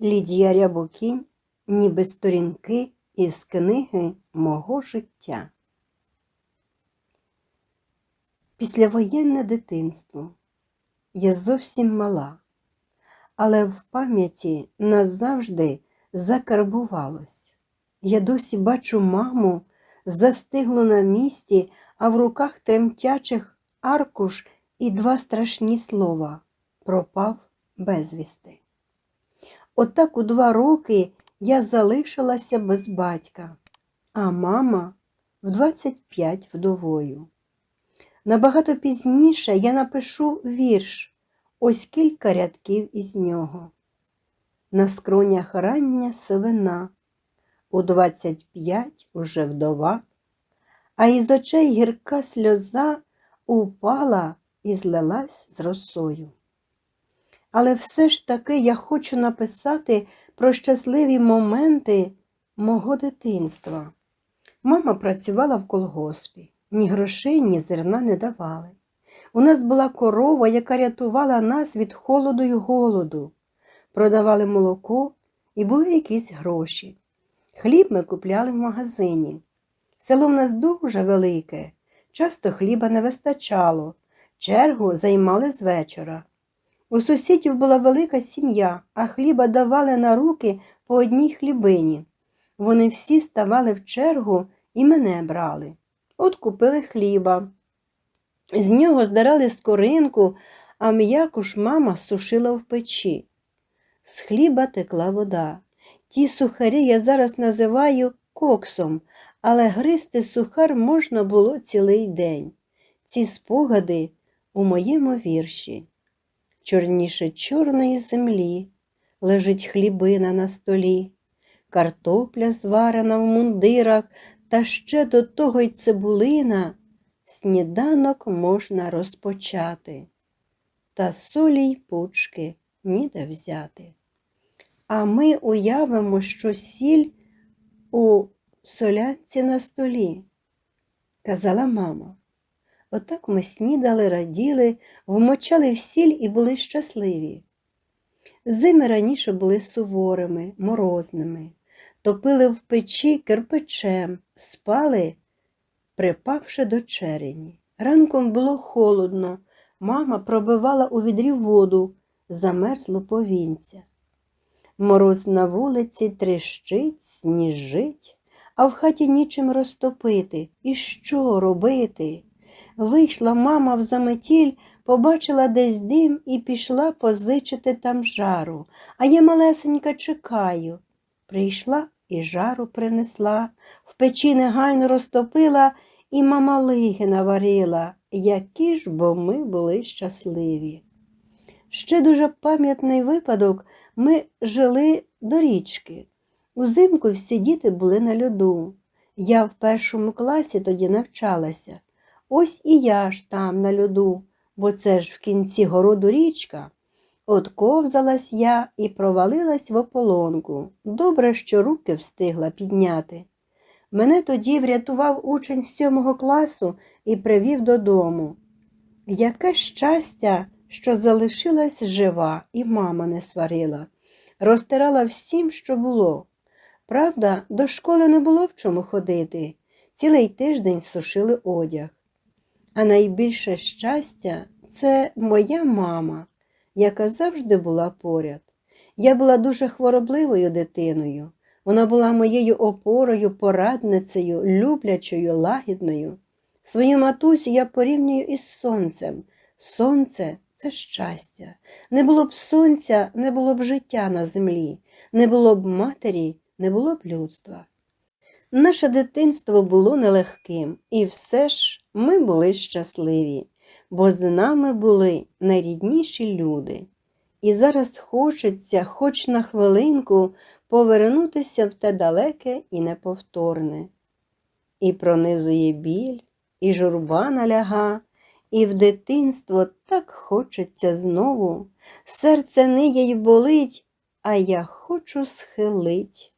Лідія Рябокінь, ніби сторінки із книги мого життя. Післявоєнне дитинство. Я зовсім мала, але в пам'яті назавжди закарбувалось. Я досі бачу маму, застиглу на місці, а в руках тремтячих аркуш і два страшні слова пропав безвісти. Отак у два роки я залишилася без батька, а мама в 25 вдовою. Набагато пізніше я напишу вірш, ось кілька рядків із нього. На скронях рання сивина, у 25 уже вдова, а із очей гірка сльоза упала і злилась з росою. Але все ж таки я хочу написати про щасливі моменти мого дитинства. Мама працювала в колгоспі, ні грошей, ні зерна не давали. У нас була корова, яка рятувала нас від холоду й голоду. Продавали молоко і були якісь гроші. Хліб ми купляли в магазині. Село в нас дуже велике, часто хліба не вистачало, чергу займали з вечора. У сусідів була велика сім'я, а хліба давали на руки по одній хлібині. Вони всі ставали в чергу і мене брали. От купили хліба. З нього здирали скоринку, а м'яку ж мама сушила в печі. З хліба текла вода. Ті сухарі я зараз називаю коксом, але гристи сухар можна було цілий день. Ці спогади у моєму вірші. Чорніше чорної землі лежить хлібина на столі, картопля зварена в мундирах, та ще до того й цибулина, сніданок можна розпочати, та солі й пучки ніде взяти. А ми уявимо, що сіль у солянці на столі, казала мама. Отак ми снідали, раділи, вмочали в сіль і були щасливі. Зими раніше були суворими, морозними, топили в печі кирпичем, спали, припавши до черені. Ранком було холодно, мама пробивала у відрі воду, замерзло повінця. Мороз на вулиці тріщить, сніжить, а в хаті нічим розтопити. І що робити? Вийшла мама в заметіль, побачила десь дим і пішла позичити там жару. А я малесенька чекаю. Прийшла і жару принесла, в печі негайно розтопила і мама лиги наварила. Які ж бо ми були щасливі. Ще дуже пам'ятний випадок ми жили до річки. Узимку всі діти були на льоду. Я в першому класі тоді навчалася. Ось і я ж там на льоду, бо це ж в кінці городу річка. От ковзалась я і провалилась в ополонку. Добре, що руки встигла підняти. Мене тоді врятував учень сьомого класу і привів додому. Яке щастя, що залишилась жива, і мама не сварила, розтирала всім, що було. Правда, до школи не було в чому ходити. Цілий тиждень сушили одяг. А найбільше щастя це моя мама, яка завжди була поряд. Я була дуже хворобливою дитиною. Вона була моєю опорою, порадницею, люблячою, лагідною. Свою матусю я порівнюю із сонцем. Сонце це щастя. Не було б сонця, не було б життя на землі, не було б матері, не було б людства. Наше дитинство було нелегким, і все ж ми були щасливі, бо з нами були найрідніші люди. І зараз хочеться, хоч на хвилинку, повернутися в те далеке і неповторне. І пронизує біль, і журба наляга, і в дитинство так хочеться знову. Серце ниє й болить, а я хочу схилить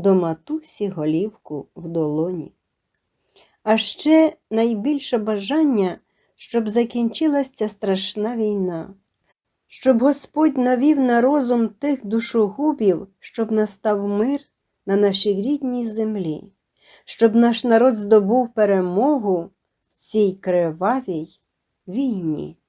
до матусі голівку в долоні. А ще найбільше бажання, щоб закінчилася ця страшна війна, щоб Господь навів на розум тих душогубів, щоб настав мир на нашій рідній землі, щоб наш народ здобув перемогу в цій кривавій війні.